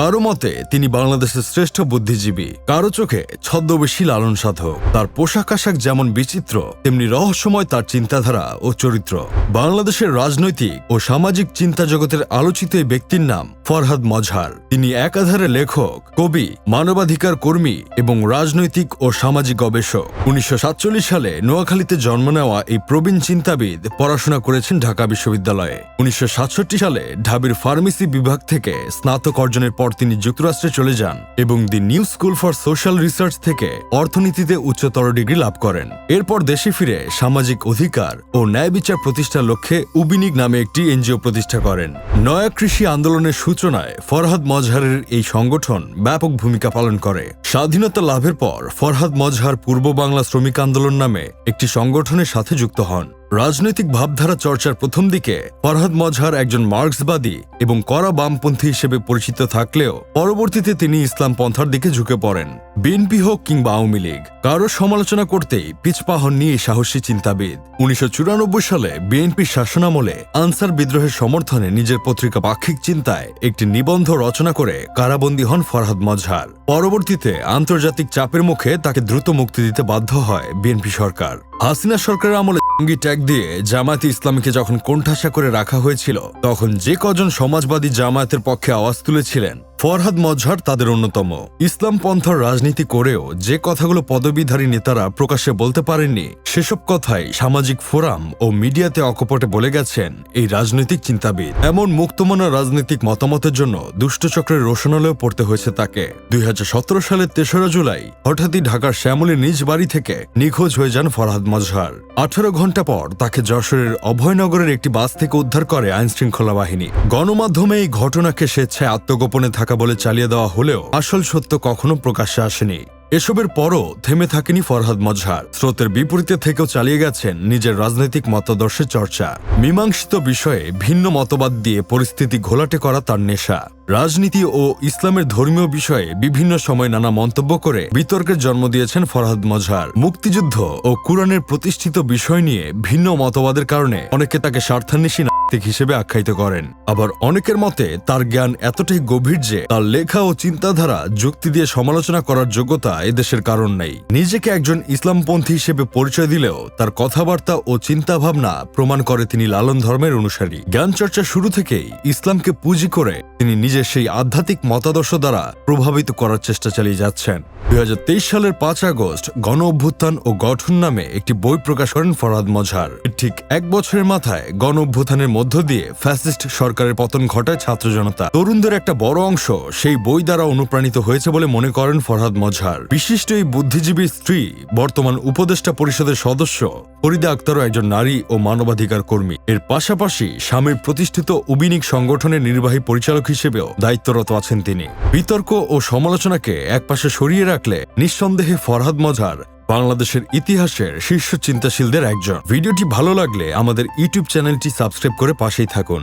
কারও মতে, তিনি বাংলাদেশের শ্রেষ্ঠ বুদ্ধিজীবী। কারও চোখে ছদ্মবেশী লালন সাধক। তার পোশাক আশাক যেমন বিচিত্র, তেমনি রহস্যময় তার চিন্তাধারা ও চরিত্র। বাংলাদেশের রাজনৈতিক ও সামাজিক চিন্তা জগতের আলোচিত এই ব্যক্তির নাম ফরহাদ মজহার। তিনি একাধারে লেখক, কবি, মানবাধিকার কর্মী এবং রাজনৈতিক ও সামাজিক গবেষক। উনিশশো সাতচল্লিশ সালে নোয়াখালীতে জন্ম নেওয়া এই প্রবীণ চিন্তাবিদ পড়াশোনা করেছেন ঢাকা বিশ্ববিদ্যালয়ে। উনিশশো সাতষট্টি সালে ঢাবির ফার্মেসি বিভাগ থেকে স্নাতক অর্জনের পর তিনি যুক্তরাষ্ট্রে চলে যান এবং the new school for social research থেকে অর্থনীতিতে উচ্চতর ডিগ্রি লাভ করেন। এরপর দেশে ফিরে সামাজিক অধিকার ও ন্যায় বিচার প্রতিষ্ঠার লক্ষ্যে উবিনিক নামে একটি এনজিও প্রতিষ্ঠা করেন। নয়া কৃষি আন্দোলনের সূচনায় ফরহাদ মজহারের এই সংগঠন ব্যাপক ভূমিকা পালন করে। স্বাধীনতা লাভের পর ফরহাদ মজহার পূর্ব বাংলা শ্রমিক আন্দোলন নামে একটি সংগঠনের সাথে যুক্ত হন। রাজনৈতিক ভাবধারা চর্চার প্রথম দিকে ফরহাদ মজহার একজন মার্ক্সবাদী এবং কড়া বামপন্থী হিসেবে পরিচিত থাকলেও পরবর্তীতে তিনি ইসলাম পন্থার দিকে ঝুঁকে পড়েন। বিএনপি হোক কিংবা আওয়ামী লীগ, কারও সমালোচনা করতেই পিছপা হননি এই সাহসী চিন্তাবিদ। উনিশশো চুরানব্বই সালে বিএনপির শাসনামলে আনসার বিদ্রোহের সমর্থনে নিজের পত্রিকা পাক্ষিক চিন্তায় একটি নিবন্ধ রচনা করে কারাবন্দী হন ফরহাদ মজহার। পরবর্তীতে আন্তর্জাতিক চাপের মুখে তাকে দ্রুত মুক্তি দিতে বাধ্য হয় বিএনপি সরকার। হাসিনা সরকারের আমলে জঙ্গি ট্যাগ দিয়ে জামায়াতে ইসলামীকে যখন কোণঠাসা করে রাখা হয়েছিল, তখন যে কজন সমাজবাদী জামায়াতের পক্ষে আওয়াজ তুলেছিলেন ফরহাদ মজহার তাদের অন্যতম। ইসলাম পন্থার রাজনীতি করেও যে কথাগুলো পদবীধারী নেতারা প্রকাশ্যে বলতে পারেননি, সেসব কথাই সামাজিক ফোরাম ও মিডিয়াতে অকপটে বলে গেছেন এই রাজনৈতিক চিন্তাবিদ। এমন মুক্তমনা রাজনৈতিক মতামতের জন্য দুষ্টচক্রের রোশনালেও পড়তে হয়েছে তাকে। দুই হাজার সতেরো সালের তেসরা জুলাই হঠাৎই ঢাকার শ্যামলীর নিজ বাড়ি থেকে নিখোঁজ হয়ে যান ফরহাদ মজহার। আঠারো ঘণ্টা পর তাকে যশোরের অভয়নগরের একটি বাস থেকে উদ্ধার করে আইনশৃঙ্খলা বাহিনী। গণমাধ্যমে এই ঘটনাকে স্বেচ্ছায় আত্মগোপনে থাকা বলে চালিয়ে দেওয়া হলেও আসল সত্য কখনো প্রকাশ্যে আসেনি। এসবের পরও থেমে থাকেনি ফরহাদ মজহার। স্রোতের বিপরীতে থেকেও চালিয়ে গেছেন নিজের রাজনৈতিক মতাদর্শের চর্চা। মীমাংসিত বিষয়ে ভিন্ন মতবাদ দিয়ে পরিস্থিতি ঘোলাটে করা তার নেশা। রাজনীতি ও ইসলামের ধর্মীয় বিষয়ে বিভিন্ন সময় নানা মন্তব্য করে বিতর্কের জন্ম দিয়েছেন ফরহাদ মজহার। মুক্তিযুদ্ধ ও কুরআনের প্রতিষ্ঠিত বিষয় নিয়ে ভিন্ন মতবাদের কারণে অনেকে তাকে স্বার্থান্বেষী নাস্তিক হিসেবে আখ্যায়িত করেন। আবার অনেকের মতে, তার জ্ঞান এতটাই গভীর যে, তার লেখা ও চিন্তাধারা যুক্তি দিয়ে সমালোচনা করার যোগ্যতা এদেশের কারণ নেই। নিজেকে একজন ইসলামপন্থী হিসেবে পরিচয় দিলেও, তার কথাবার্তা ও চিন্তাভাবনা প্রমাণ করে তিনি লালন ধর্মের অনুসারী। জ্ঞান চর্চা শুরু থেকেই ইসলামকে পুঁজি করে তিনি নিজের সেই আধ্যাত্মিক মতাদর্শ দ্বারা প্রভাবিত করার চেষ্টা চালিয়ে যাচ্ছেন। দুই হাজার তেইশ সালের পাঁচ আগস্ট গণ অভ্যুত্থান ও গঠন নামে একটি বই প্রকাশ করেন ফরহাদ মজহার। ঠিক এক বছরের মাথায় গণ অভ্যুত্থানের মধ্য দিয়ে ফ্যাসিস্ট সরকারের পতন ঘটায় ছাত্র জনতা। তরুণদের একটা বড় অংশ সেই বই দ্বারা অনুপ্রাণিত হয়েছে বলে মনে করেন ফরহাদ মজহার। বিশিষ্ট এই বুদ্ধিজীবীর স্ত্রী বর্তমান উপদেষ্টা পরিষদের সদস্য ফরিদা আক্তারও একজন নারী ও মানবাধিকার কর্মী। এর পাশাপাশি স্বামীর প্রতিষ্ঠিত উবিনিক সংগঠনের নির্বাহী পরিচালক হিসেবেও দায়িত্বরত আছেন তিনি। বিতর্ক ও সমালোচনাকে একপাশে সরিয়ে রাখলে নিঃসন্দেহে ফরহাদ মজহার বাংলাদেশের ইতিহাসের শীর্ষ চিন্তাশীলদের একজন। ভিডিওটি ভালো লাগলে আমাদের ইউটিউব চ্যানেলটি সাবস্ক্রাইব করে পাশেই থাকুন।